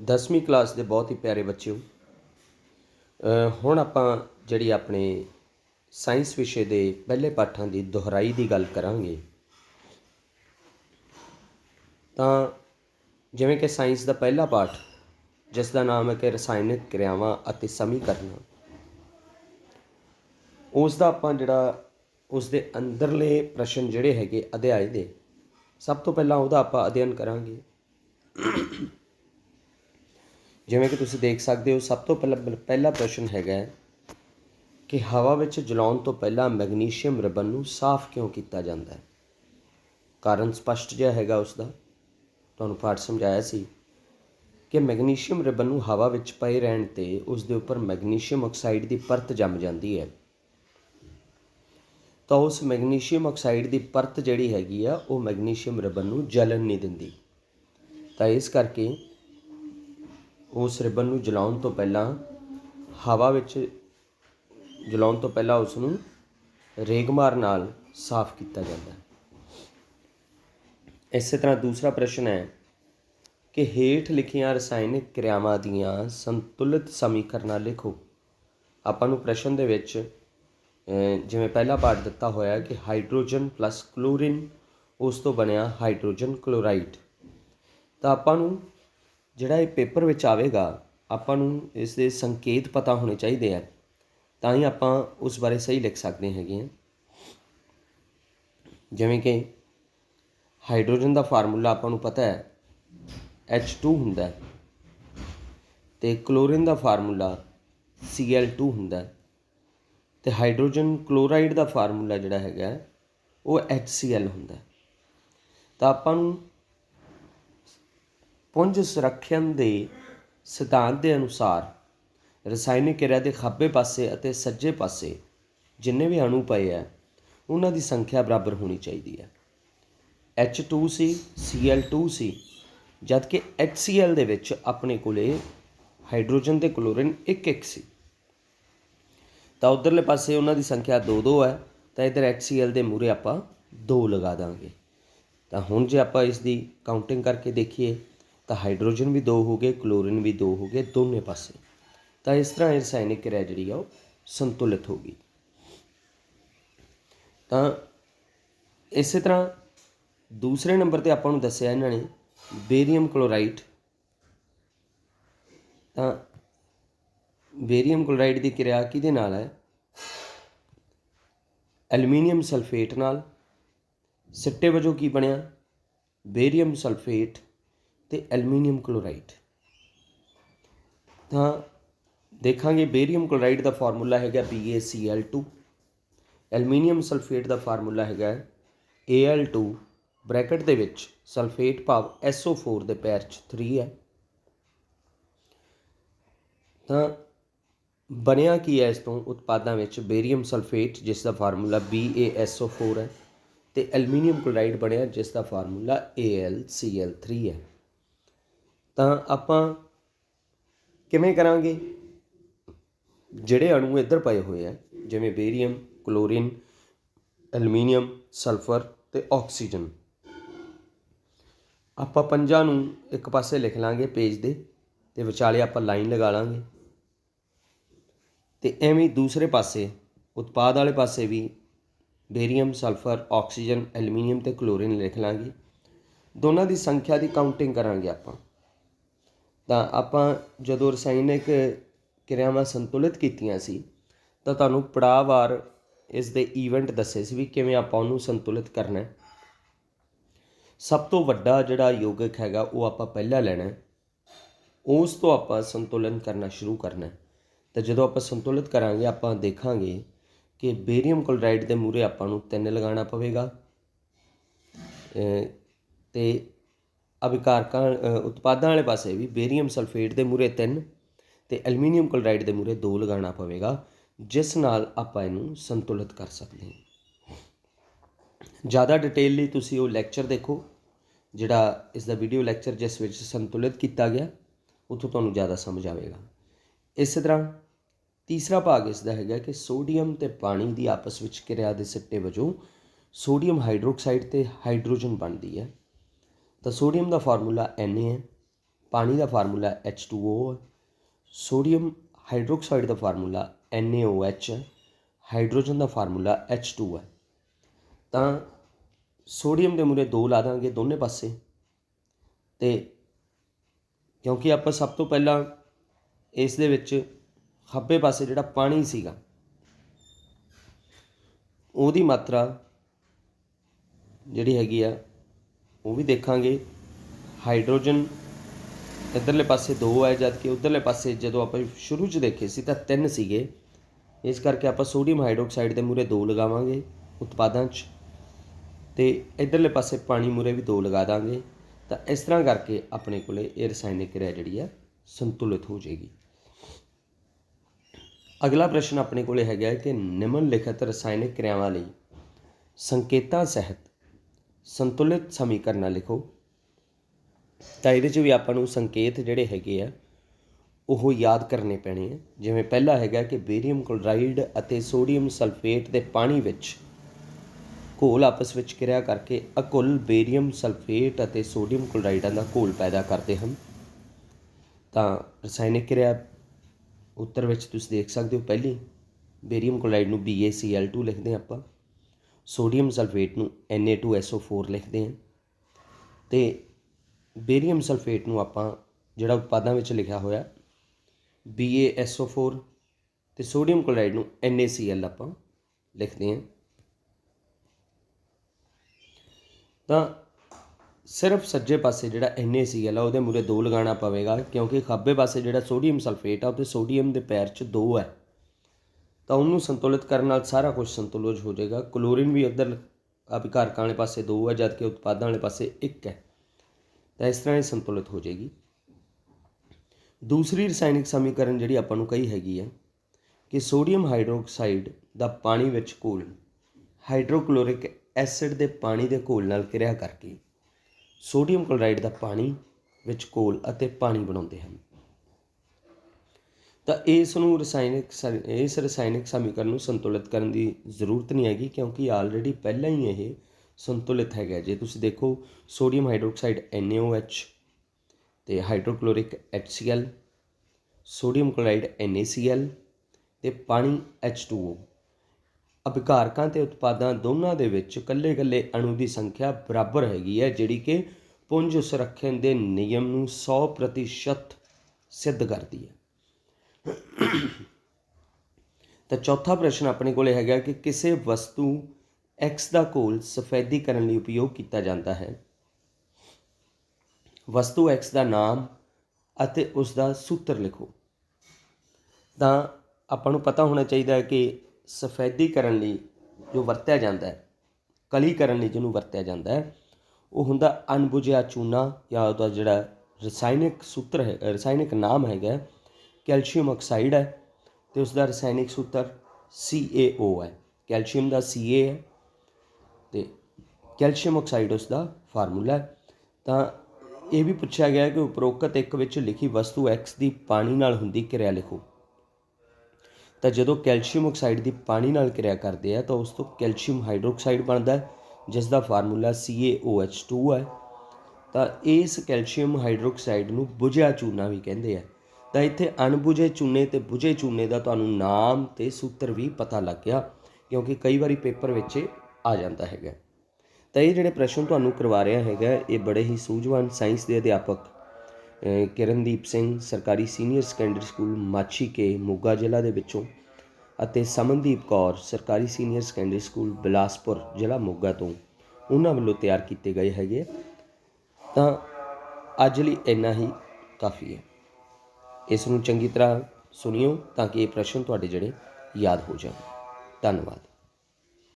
10ਵੀਂ ਕਲਾਸ ਦੇ ਬਹੁਤ ਹੀ ਪਿਆਰੇ ਬੱਚਿਓ ਅ, ਹੁਣ ਆਪਾਂ ਜਿਹੜੀ ਆਪਣੇ ਸਾਇੰਸ ਵਿਸ਼ੇ ਦੇ ਪਹਿਲੇ ਪਾਠਾਂ ਦੀ ਦੁਹਰਾਈ ਦੀ ਗੱਲ ਕਰਾਂਗੇ। ਤਾਂ ਜਿਵੇਂ ਕਿ ਸਾਇੰਸ ਦਾ ਪਹਿਲਾ ਪਾਠ ਜਿਸ ਦਾ ਨਾਮ ਹੈ ਕਿ ਰਸਾਇਣਿਕ ਕਿਰਿਆਵਾਂ ਅਤੇ ਸਮੀਕਰਨ। ਉਸ ਦਾ ਆਪਾਂ ਜਿਹੜਾ ਉਸ ਦੇ ਅੰਦਰਲੇ ਪ੍ਰਸ਼ਨ ਜਿਹੜੇ ਹੈਗੇ ਅਧਿਆਇ ਦੇ ਸਭ ਤੋਂ ਪਹਿਲਾਂ ਉਹਦਾ ਆਪਾਂ ਅਧਿਐਨ ਕਰਾਂਗੇ। ਜਿਵੇਂ ਕਿ ਤੁਸੀਂ ਦੇਖ ਸਕਦੇ ਹੋ, ਸਭ ਤੋਂ ਪਹਿਲਾ ਪਹਿਲਾ ਪ੍ਰਸ਼ਨ ਹੈਗਾ ਕਿ ਹਵਾ ਵਿੱਚ ਜਲਾਉਣ ਤੋਂ ਪਹਿਲਾਂ ਮੈਗਨੀਸ਼ੀਅਮ ਰਿਬਨ ਨੂੰ ਸਾਫ਼ ਕਿਉਂ ਕੀਤਾ ਜਾਂਦਾ ਹੈ? ਕਾਰਨ ਸਪਸ਼ਟ ਜਿਹਾ ਹੈਗਾ ਉਸ ਦਾ ਤੁਹਾਨੂੰ ਪਾਠ ਸਮਝਾਇਆ ਸੀ ਕਿ ਮੈਗਨੀਸ਼ੀਅਮ ਰਿਬਨ ਨੂੰ ਹਵਾ ਵਿੱਚ ਪਏ ਰਹਿਣ ਤੇ ਉਸ ਦੇ ਉੱਪਰ ਮੈਗਨੀਸ਼ੀਅਮ ਆਕਸਾਈਡ ਦੀ ਪਰਤ ਜੰਮ ਜਾਂਦੀ ਹੈ। ਤਾਂ ਉਸ ਮੈਗਨੀਸ਼ੀਅਮ ਆਕਸਾਈਡ ਦੀ ਪਰਤ ਜਿਹੜੀ ਹੈਗੀ ਆ, ਉਹ ਮੈਗਨੀਸ਼ੀਅਮ ਰਿਬਨ ਨੂੰ ਜਲਣ ਨਹੀਂ ਦਿੰਦੀ। ਤਾਂ ਇਸ ਕਰਕੇ ਉਸ ਰਿਬਨ ਨੂੰ ਜਲਾਉਣ ਤੋਂ ਪਹਿਲਾਂ, ਹਵਾ ਵਿੱਚ ਜਲਾਉਣ ਤੋਂ ਪਹਿਲਾਂ ਉਸ ਨੂੰ ਰੇਗਮਾਰ ਨਾਲ ਸਾਫ਼ ਕੀਤਾ ਜਾਂਦਾ ਹੈ। ਇਸੇ ਤਰ੍ਹਾਂ ਦੂਸਰਾ ਪ੍ਰਸ਼ਨ ਹੈ ਕਿ ਹੇਠ ਲਿਖੀਆਂ ਰਸਾਇਣਿਕ ਕਿਰਿਆਵਾਂ ਦੀਆਂ ਸੰਤੁਲਿਤ ਸਮੀਕਰਨਾਂ ਲਿਖੋ। ਆਪਾਂ ਨੂੰ ਪ੍ਰਸ਼ਨ ਦੇ ਵਿੱਚ ਜਿਵੇਂ ਪਹਿਲਾ ਪਾਠ ਦਿੱਤਾ ਹੋਇਆ ਕਿ ਹਾਈਡਰੋਜਨ ਪਲੱਸ ਕਲੋਰੀਨ, ਉਸ ਤੋਂ ਬਣਿਆ ਹਾਈਡਰੋਜਨ ਕਲੋਰਾਈਡ। ਤਾਂ ਆਪਾਂ ਨੂੰ ਜਿਹੜਾ ਇਹ ਪੇਪਰ ਵਿੱਚ ਆਵੇਗਾ ਆਪਾਂ ਨੂੰ ਇਸ ਦੇ ਸੰਕੇਤ ਪਤਾ ਹੋਣੇ ਚਾਹੀਦੇ ਆ। ਤਾਂ ਹੀ ਆਪਾਂ ਉਸ ਬਾਰੇ ਸਹੀ ਲਿਖ ਸਕਦੇ ਹੈਗੇ ਆ। ਜਿਵੇਂ ਕਿ ਹਾਈਡਰੋਜਨ ਦਾ ਫਾਰਮੂਲਾ ਆਪਾਂ ਨੂੰ ਪਤਾ ਹੈ H2 ਹੁੰਦਾ ਹੈ ਤੇ ਕਲੋਰੀਨ ਦਾ ਫਾਰਮੂਲਾ Cl2 ਹੁੰਦਾ ਹੈ। ਤੇ ਹਾਈਡਰੋਜਨ ਕਲੋਰਾਈਡ ਦਾ ਫਾਰਮੂਲਾ ਜਿਹੜਾ ਹੈਗਾ ਹੈ, ਉਹ HCl ਹੁੰਦਾ ਤਾਂ ਆਪਾਂ ਨੂੰ ਪੁੰਜ ਸੁਰੱਖਿਅਨ ਦੇ ਸਿਧਾਂਤ ਦੇ ਅਨੁਸਾਰ ਰਸਾਇਣਿਕ ਕਿਰਿਆ ਦੇ ਖੱਬੇ ਪਾਸੇ ਅਤੇ ਸੱਜੇ ਪਾਸੇ ਜਿੰਨੇ ਵੀ ਅਣੂ ਪਏ ਆ ਉਹਨਾਂ ਦੀ ਸੰਖਿਆ ਬਰਾਬਰ ਹੋਣੀ ਚਾਹੀਦੀ ਹੈ। H2C Cl2C ਜਦ ਕਿ HCl ਦੇ ਵਿੱਚ ਆਪਣੇ ਕੋਲੇ ਹਾਈਡਰੋਜਨ ਤੇ ਕਲੋਰੀਨ ਇੱਕ ਇੱਕ ਸੀ। ਤਾਂ ਉਧਰਲੇ ਪਾਸੇ ਉਹਨਾਂ ਦੀ ਸੰਖਿਆ 2-2 ਹੈ, ਤਾਂ ਇਧਰ HCl ਦੇ ਮੂਰੇ ਆਪਾਂ 2 ਲਗਾ ਦਾਂਗੇ। ਤਾਂ ਹੁਣ ਜੇ ਆਪਾਂ ਇਸ ਦੀ ਕਾਊਂਟਿੰਗ ਕਰਕੇ ਦੇਖੀਏ ਤਾਂ ਹਾਈਡਰੋਜਨ ਵੀ ਦੋ ਹੋ ਗਏ, ਕਲੋਰੀਨ ਵੀ ਦੋ ਹੋ ਗਏ ਦੋਨੇ ਪਾਸੇ। ਤਾਂ ਇਸ ਤਰ੍ਹਾਂ ਇਹ ਰਸਾਇਣਿਕ ਕਿਰਿਆ ਜਿਹੜੀ ਆ ਉਹ ਸੰਤੁਲਿਤ ਹੋ ਗਈ। ਤਾਂ ਇਸੇ ਤਰ੍ਹਾਂ ਦੂਸਰੇ ਨੰਬਰ ਤੇ ਆਪਾਂ ਨੂੰ ਦੱਸਿਆ ਇਹਨਾਂ ਨੇ ਬੇਰੀਅਮ ਕਲੋਰਾਈਡ। ਤਾਂ ਬੇਰੀਅਮ ਕਲੋਰਾਈਡ ਦੀ ਕਿਰਿਆ ਕਿਹਦੇ ਨਾਲ ਹੈ? ਐਲੂਮੀਨੀਅਮ ਸਲਫੇਟ ਨਾਲ। ਸਿੱਟੇ ਵਜੋਂ ਕੀ ਬਣਿਆ? ਬੇਰੀਅਮ ਸਲਫੇਟ ਤੇ ਐਲੂਮੀਨੀਅਮ ਕਲੋਰਾਈਡ। ਤਾਂ ਦੇਖਾਂਗੇ ਬੇਰੀਅਮ ਕਲੋਰਾਈਡ ਦਾ ਫਾਰਮੂਲਾ ਹੈਗਾ BaCl2 ਐਲੂਮੀਨੀਅਮ ਸਲਫੇਟ ਦਾ ਫਾਰਮੂਲਾ ਹੈਗਾ Al2 ਬ੍ਰੈਕਟ ਦੇ ਵਿੱਚ ਸਲਫੇਟ ਭਾਵ SO4 ਦੇ ਪੈਰ 'ਚ 3 ਹੈ। ਤਾਂ ਬਣਿਆ ਕੀ ਹੈ ਇਸ ਤੋਂ ਉਤਪਾਦਾਂ ਵਿੱਚ? ਬੇਰੀਅਮ ਸਲਫੇਟ, ਜਿਸ ਦਾ ਫਾਰਮੂਲਾ BaSO4 ਹੈ, ਤੇ ਐਲੂਮੀਨੀਅਮ ਕਲੋਰਾਈਡ ਬਣਿਆ ਜਿਸ ਦਾ ਫਾਰਮੂਲਾ AlCl3 ਹੈ। ਤਾਂ ਆਪਾਂ ਕਿਵੇਂ ਕਰਾਂਗੇ? ਜਿਹੜੇ ਅਣੂ ਇੱਧਰ ਪਏ ਹੋਏ ਆ, ਜਿਵੇਂ ਬੇਰੀਅਮ, ਕਲੋਰੀਨ, ਐਲੂਮੀਨੀਅਮ, ਸਲਫਰ ਤੇ ਆਕਸੀਜਨ। ਆਪਾਂ ਪੰਜਾਂ ਨੂੰ ਇੱਕ ਪਾਸੇ ਲਿਖ ਲਾਂਗੇ ਪੇਜ ਦੇ ਤੇ ਵਿਚਾਲੇ ਆਪਾਂ ਲਾਈਨ ਲਗਾ ਲਾਂਗੇ। ਤੇ ਐਵੇਂ ਦੂਸਰੇ ਪਾਸੇ, ਉਤਪਾਦ ਵਾਲੇ ਪਾਸੇ ਵੀ ਬੇਰੀਅਮ, ਸਲਫਰ, ਆਕਸੀਜਨ, ਐਲੂਮੀਨੀਅਮ ਤੇ ਕਲੋਰੀਨ ਲਿਖ ਲਾਂਗੇ। ਦੋਨਾਂ ਦੀ ਸੰਖਿਆ ਦੀ ਕਾਊਂਟਿੰਗ ਕਰਾਂਗੇ ਆਪਾਂ। ਤਾਂ ਆਪਾਂ ਜਦੋਂ ਰਸਾਇਣਿਕ ਕਿਰਿਆਵਾਂ ਸੰਤੁਲਿਤ ਕੀਤੀਆਂ ਸੀ, ਤਾਂ ਤੁਹਾਨੂੰ ਪੜਾਅਵਾਰ ਇਸ ਦੇ ਈਵੈਂਟ ਦੱਸੇ ਸੀ ਵੀ ਕਿਵੇਂ ਆਪਾਂ ਉਹਨੂੰ ਸੰਤੁਲਿਤ ਕਰਨਾ ਸਭ ਤੋਂ ਵੱਡਾ ਜਿਹੜਾ ਯੋਗਕ ਹੈਗਾ, ਉਹ ਆਪਾਂ ਪਹਿਲਾਂ ਲੈਣਾ ਉਸ ਤੋਂ ਆਪਾਂ ਸੰਤੁਲਨ ਕਰਨਾ ਸ਼ੁਰੂ ਕਰਨਾ ਹੈ। ਤਾਂ ਜਦੋਂ ਆਪਾਂ ਸੰਤੁਲਿਤ ਕਰਾਂਗੇ, ਆਪਾਂ ਦੇਖਾਂਗੇ ਕਿ ਬੇਰੀਅਮ ਕਲੋਰਾਈਡ ਦੇ ਮੂਰੇ ਆਪਾਂ ਨੂੰ 3 ਲਗਾਉਣਾ ਪਵੇਗਾ। ਅਹ ਤੇ ਅਭਿਕਾਰਕਾਂ ਉਤਪਾਦਾਂ ਵਾਲੇ ਪਾਸੇ ਵੀ ਬੇਰੀਅਮ ਸਲਫੇਟ ਦੇ ਮੂਹਰੇ ਤਿੰਨ ਅਤੇ ਐਲੂਮੀਨੀਅਮ ਕਲੋਰਾਈਡ ਦੇ ਮੂਹਰੇ ਦੋ ਲਗਾਉਣਾ ਪਵੇਗਾ, ਜਿਸ ਨਾਲ ਆਪਾਂ ਇਹਨੂੰ ਸੰਤੁਲਿਤ ਕਰ ਸਕਦੇ ਹਾਂ। ਜ਼ਿਆਦਾ ਡਿਟੇਲ ਲਈ ਤੁਸੀਂ ਉਹ ਲੈਕਚਰ ਦੇਖੋ, ਜਿਹੜਾ ਇਸ ਦਾ ਵੀਡੀਓ ਲੈਕਚਰ ਜਿਸ ਵਿੱਚ ਸੰਤੁਲਿਤ ਕੀਤਾ ਗਿਆ, ਉੱਥੋਂ ਤੁਹਾਨੂੰ ਜ਼ਿਆਦਾ ਸਮਝ ਆਵੇਗਾ। ਇਸੇ ਤਰ੍ਹਾਂ ਤੀਸਰਾ ਭਾਗ ਇਸ ਦਾ ਹੈਗਾ ਕਿ ਸੋਡੀਅਮ ਤੇ ਪਾਣੀ ਦੀ ਆਪਸ ਵਿੱਚ ਕਿਰਿਆ ਦੇ ਸਿੱਟੇ ਵਜੋਂ ਸੋਡੀਅਮ ਹਾਈਡਰੋਕਸਾਈਡ ਤੇ ਹਾਈਡਰੋਜਨ ਬਣਦੀ ਹੈ। ਤਾਂ ਸੋਡੀਅਮ ਦਾ ਫਾਰਮੂਲਾ Na ਹੈ, ਪਾਣੀ ਦਾ ਫਾਰਮੂਲਾ H2O ਹੈ, ਸੋਡੀਅਮ ਹਾਈਡਰੋਕਸਾਈਡ ਦਾ ਫਾਰਮੂਲਾ NaOH ਹੈ, ਹਾਈਡਰੋਜਨ ਦਾ ਫਾਰਮੂਲਾ H2 ਹੈ। ਤਾਂ ਸੋਡੀਅਮ ਦੇ ਮੂਰੇ 2 ਲਾ ਦਾਂਗੇ ਦੋਨੇ ਪਾਸੇ, ਤੇ ਕਿਉਂਕਿ ਆਪਾਂ ਸਭ ਤੋਂ ਪਹਿਲਾਂ ਇਸ ਦੇ ਵਿੱਚ ਖੱਬੇ ਪਾਸੇ ਜਿਹੜਾ ਪਾਣੀ ਸੀਗਾ, ਉਹਦੀ ਮਾਤਰਾ ਜਿਹੜੀ ਹੈਗੀ ਆ ਉਹ ਵੀ ਦੇਖਾਂਗੇ। ਹਾਈਡਰੋਜਨ ਇਧਰਲੇ ਪਾਸੇ ਦੋ ਹੈ ਜਦ ਕਿ ਉਧਰਲੇ ਪਾਸੇ ਜਦੋਂ ਆਪਾਂ ਸ਼ੁਰੂ 'ਚ ਦੇਖੇ ਸੀ ਤਾਂ ਤਿੰਨ ਸੀਗੇ। ਇਸ ਕਰਕੇ ਆਪਾਂ ਸੋਡੀਅਮ ਹਾਈਡਰੋਕਸਾਈਡ ਦੇ ਮੂਰੇ ਦੋ ਲਗਾਵਾਂਗੇ ਉਤਪਾਦਾਂ 'ਚ ਤੇ ਇਧਰਲੇ ਪਾਸੇ ਪਾਣੀ ਮੂਰੇ ਵੀ ਦੋ ਲਗਾ ਦਾਂਗੇ। ਤਾਂ ਇਸ ਤਰ੍ਹਾਂ ਕਰਕੇ ਆਪਣੇ ਕੋਲੇ ਇਹ ਰਸਾਇਣਿਕ ਕਿਰਿਆ ਜਿਹੜੀ ਆ, ਸੰਤੁਲਿਤ ਹੋ ਜਾਏਗੀ। ਅਗਲਾ ਪ੍ਰਸ਼ਨ ਆਪਣੇ ਕੋਲੇ ਹੈਗਾ ਕਿ ਨਿਮਨ ਲਿਖਤ ਰਸਾਇਣਿਕ ਕਿਰਿਆਵਾਂ ਲਈ ਸੰਕੇਤਾਂ ਸਹਿਤ ਸੰਤੁਲਿਤ ਸਮੀਕਰਨਾਂ ਲਿਖੋ। ਤਾਂ ਇਹਦੇ 'ਚ ਵੀ ਆਪਾਂ ਨੂੰ ਸੰਕੇਤ ਜਿਹੜੇ ਹੈਗੇ ਆ, ਉਹ ਯਾਦ ਕਰਨੇ ਪੈਣੇ ਆ। ਜਿਵੇਂ ਪਹਿਲਾ ਹੈਗਾ ਕਿ ਬੇਰੀਅਮ ਕਲੋਰਾਈਡ ਅਤੇ ਸੋਡੀਅਮ ਸਲਫੇਟ ਦੇ ਪਾਣੀ ਵਿੱਚ ਘੋਲ ਆਪਸ ਵਿੱਚ ਕਿਰਿਆ ਕਰਕੇ ਅਕੁੱਲ ਬੇਰੀਅਮ ਸਲਫੇਟ ਅਤੇ ਸੋਡੀਅਮ ਕਲੋਰਾਈਡਾਂ ਦਾ ਘੋਲ ਪੈਦਾ ਕਰਦੇ ਹਨ। ਤਾਂ ਰਸਾਇਣਿਕ ਕਿਰਿਆ, ਉੱਤਰ ਵਿੱਚ ਤੁਸੀਂ ਦੇਖ ਸਕਦੇ ਹੋ ਪਹਿਲੀ, ਬੇਰੀਅਮ ਕਲੋਰਾਈਡ ਨੂੰ BaCl2 ਲਿਖਦੇ ਹਾਂ ਆਪਾਂ। ਸੋਡੀਅਮ ਸਲਫੇਟ ਨੂੰ Na2SO4 ਲਿਖਦੇ ਹਾਂ ਤੇ ਬੇਰੀਅਮ ਸਲਫੇਟ ਨੂੰ ਆਪਾਂ ਜਿਹੜਾ ਉਤਪਾਦਾਂ ਵਿੱਚ ਲਿਖਿਆ ਹੋਇਆ BaSO4 ਤੇ ਸੋਡੀਅਮ ਕਲੋਰਾਈਡ ਨੂੰ NaCl ਆਪਾਂ ਲਿਖਦੇ ਹਾਂ। ਤਾਂ ਸਿਰਫ ਸੱਜੇ ਪਾਸੇ ਜਿਹੜਾ NaCl ਆ, ਉਹਦੇ ਮੂਰੇ 2 ਲਗਾਉਣਾ ਪਵੇਗਾ ਕਿਉਂਕਿ ਖੱਬੇ ਪਾਸੇ ਜਿਹੜਾ ਸੋਡੀਅਮ ਸਲਫੇਟ ਆ, ਉਹਦੇ ਸੋਡੀਅਮ ਦੇ ਪੈਰ 'ਚ 2 ਹੈ। ਤਾਂ ਉਹਨੂੰ ਸੰਤੁਲਿਤ ਕਰਨ ਨਾਲ ਸਾਰਾ ਕੁਝ ਸੰਤੁਲਿਤ ਹੋ ਜਾਏਗਾ। ਕਲੋਰੀਨ ਵੀ ਇੱਧਰ ਅਭਿਕਾਰਕਾਂ ਵਾਲੇ ਪਾਸੇ ਦੋ ਹੈ ਜਦਕਿ ਉਤਪਾਦਾਂ ਵਾਲੇ ਪਾਸੇ ਇੱਕ ਹੈ। ਤਾਂ ਇਸ ਤਰ੍ਹਾਂ ਇਹ ਸੰਤੁਲਿਤ ਹੋ ਜਾਏਗੀ। ਦੂਸਰੀ ਰਸਾਇਣਿਕ ਸਮੀਕਰਨ ਜਿਹੜੀ ਆਪਾਂ ਨੂੰ ਕਹੀ ਹੈਗੀ ਹੈ ਕਿ ਸੋਡੀਅਮ ਹਾਈਡਰੋਕਸਾਈਡ ਦਾ ਪਾਣੀ ਵਿੱਚ ਘੋਲ, ਹਾਈਡਰੋਕਲੋਰਿਕ ਐਸਿਡ ਦੇ ਪਾਣੀ ਦੇ ਘੋਲ ਨਾਲ ਕਿਰਿਆ ਕਰਕੇ ਸੋਡੀਅਮ ਕਲੋਰਾਈਡ ਦਾ ਪਾਣੀ ਵਿੱਚ ਘੋਲ ਅਤੇ ਪਾਣੀ ਬਣਾਉਂਦੇ ਹਨ। ਤਾਂ ਇਸ ਨੂੰ ਰਸਾਇਣਿਕ ਸ- ਇਸ ਰਸਾਇਣਿਕ ਸਮੀਕਰਨ ਨੂੰ ਸੰਤੁਲਿਤ ਕਰਨ ਦੀ ਜ਼ਰੂਰਤ ਨਹੀਂ ਹੈਗੀ, ਕਿਉਂਕਿ ਆਲਰੇਡੀ ਪਹਿਲਾਂ ਹੀ ਇਹ ਸੰਤੁਲਿਤ ਹੈਗਾ। ਜੇ ਤੁਸੀਂ ਦੇਖੋ ਸੋਡੀਅਮ ਹਾਈਡਰੋਕਸਾਈਡ NaOH ਤੇ hydrochloric HCl sodium chloride NaCl ਤੇ ਪਾਣੀ H2O ਅਭਿਕਾਰਕਾਂ ਤੇ ਉਤਪਾਦਾਂ ਦੋਨਾਂ ਦੇ ਵਿੱਚ ਕੱਲੇ-ਕੱਲੇ ਅਣੂ ਦੀ ਸੰਖਿਆ ਬਰਾਬਰ ਹੈਗੀ ਹੈ, ਜਿਹੜੀ ਕਿ ਪੁੰਜ ਸੁਰੱਖਿਅਨ ਦੇ ਨਿਯਮ ਨੂੰ 100% ਸਿੱਧ ਕਰਦੀ ਹੈ। ਤਾਂ ਚੌਥਾ ਪ੍ਰਸ਼ਨ ਆਪਣੇ ਕੋਲੇ ਹੈਗਾ ਕਿ ਕਿਸੇ ਵਸਤੂ x ਦਾ ਕੋਲ ਸਫੈਦੀ ਕਰਨ ਲਈ ਉਪਯੋਗ ਕੀਤਾ ਜਾਂਦਾ ਹੈ। ਵਸਤੂ x ਦਾ ਨਾਮ ਅਤੇ ਉਸ ਦਾ ਸੂਤਰ ਲਿਖੋ। ਤਾਂ ਆਪਾਂ ਨੂੰ ਪਤਾ ਹੋਣਾ ਚਾਹੀਦਾ ਹੈ ਕਿ ਸਫੈਦੀਕਰਨ ਲਈ ਜੋ ਵਰਤਿਆ ਜਾਂਦਾ ਹੈ ਕਲੀਕਰਨ ਲਈ ਜਿਹਨੂੰ ਵਰਤਿਆ ਜਾਂਦਾ ਹੈ, ਉਹ ਹੁੰਦਾ ਅਣਬੁਝਿਆ ਚੂਨਾ ਜਾਂ ਉਹਦਾ ਜਿਹੜਾ ਰਸਾਇਣਿਕ ਸੂਤਰ ਹੈ, ਰਸਾਇਣਿਕ ਨਾਮ ਹੈਗਾ ਕੈਲਸ਼ੀਅਮ ਆਕਸਾਈਡ ਹੈ ਤੇ ਉਸ ਦਾ ਰਸਾਇਣਿਕ ਸੂਤਰ CaO ਹੈ। ਕੈਲਸ਼ੀਅਮ ਦਾ Ca ਹੈ ਤੇ ਕੈਲਸ਼ੀਅਮ ਆਕਸਾਈਡ ਉਸ ਦਾ ਫਾਰਮੂਲਾ ਹੈ। ਤਾਂ ਇਹ ਵੀ ਪੁੱਛਿਆ ਗਿਆ ਕਿ ਉਪਰੋਕਤ ਇੱਕ ਵਿੱਚ ਲਿਖੀ ਵਸਤੂ X ਦੀ ਪਾਣੀ ਨਾਲ ਹੁੰਦੀ ਕਿਰਿਆ ਲਿਖੋ। ਤਾਂ ਜਦੋਂ ਕੈਲਸ਼ੀਅਮ ਆਕਸਾਈਡ ਦੀ ਪਾਣੀ ਨਾਲ ਕਿਰਿਆ ਕਰਦੇ ਆ, ਤਾਂ ਉਸ ਤੋਂ ਕੈਲਸ਼ੀਅਮ ਹਾਈਡਰੋਕਸਾਈਡ ਬਣਦਾ ਹੈ ਜਿਸ ਦਾ ਫਾਰਮੂਲਾ CaOH2 ਹੈ। ਤਾਂ ਇਸ ਕੈਲਸ਼ੀਅਮ ਹਾਈਡਰੋਕਸਾਈਡ ਨੂੰ ਬੁਝਿਆ ਚੂਨਾ ਵੀ ਕਹਿੰਦੇ ਆ। ਤਾਂ ਇੱਥੇ ਅਣਬੁਝੇ ਚੂਨੇ ਤੇ ਬੁਝੇ ਚੂਨੇ ਦਾ ਤੁਹਾਨੂੰ ਨਾਮ ਤੇ ਸੂਤਰ ਵੀ ਪਤਾ ਲੱਗ ਗਿਆ, ਕਿਉਂਕਿ ਕਈ ਵਾਰੀ ਪੇਪਰ ਵਿੱਚ ਆ ਜਾਂਦਾ ਹੈਗਾ। ਤਾਂ ਇਹ ਜਿਹੜੇ ਪ੍ਰਸ਼ਨ ਤੁਹਾਨੂੰ ਕਰਵਾ ਰਿਹਾ ਹੈਗਾ, ਇਹ ਬੜੇ ਹੀ ਸੂਝਵਾਨ ਸਾਇੰਸ ਦੇ ਅਧਿਆਪਕ ਕਿਰਨਦੀਪ ਸਿੰਘ, ਸਰਕਾਰੀ senior secondary school Machhike, Moga ਜ਼ਿਲ੍ਹਾ ਦੇ ਵਿੱਚੋਂ ਅਤੇ ਸਮਨਦੀਪ ਕੌਰ, ਸਰਕਾਰੀ ਸੀਨੀਅਰ ਸੈਕੰਡਰੀ ਸਕੂਲ ਬਿਲਾਸਪੁਰ ਜ਼ਿਲ੍ਹਾ ਮੋਗਾ ਤੋਂ ਉਹਨਾਂ ਵੱਲੋਂ ਤਿਆਰ ਕੀਤੇ ਗਏ ਹੈਗੇ। ਤਾਂ ਅੱਜ ਲਈ ਇੰਨਾ ਹੀ, ਕਾਫੀ ਹੈ। ਇਸ ਨੂੰ ਚੰਗੀ ਤਰ੍ਹਾਂ ਸੁਣਿਓ ਤਾਂ ਕਿ ਇਹ ਪ੍ਰਸ਼ਨ ਤੁਹਾਡੇ ਜਿਹੜੇ ਯਾਦ ਹੋ ਜਾਣ। ਧੰਨਵਾਦ।